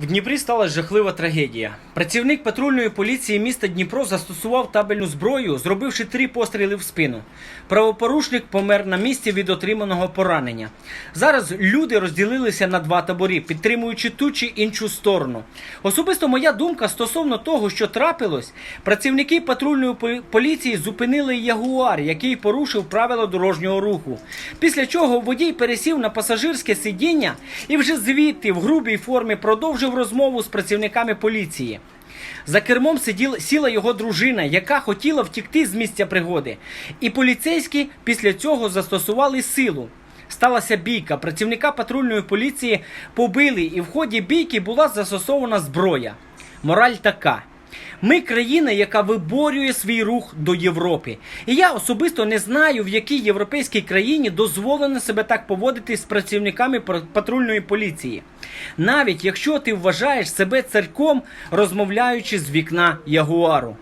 В Дніпрі сталася жахлива трагедія. Працівник патрульної поліції міста Дніпро застосував табельну зброю, зробивши три постріли в спину. Правопорушник помер на місці від отриманого поранення. Зараз люди розділилися на два табори, підтримуючи ту чи іншу сторону. Особисто моя думка стосовно того, що трапилось, працівники патрульної поліції зупинили ягуар, який порушив правила дорожнього руху. Після чого водій пересів на пасажирське сидіння і вже звідти в грубій формі продовжив розмову з працівниками поліції. За кермом сиділ, сіла його дружина, яка хотіла втікти з місця пригоди. І поліцейські після цього застосували силу. Сталася бійка. Працівника патрульної поліції побили, і в ході бійки була застосована зброя. Мораль така. Ми країна, яка виборює свій рух до Європи. І я особисто не знаю, в якій європейській країні дозволено себе так поводити з працівниками пр- патрульної поліції. Навіть якщо ти вважаєш себе царьком, розмовляючи з вікна ягуару.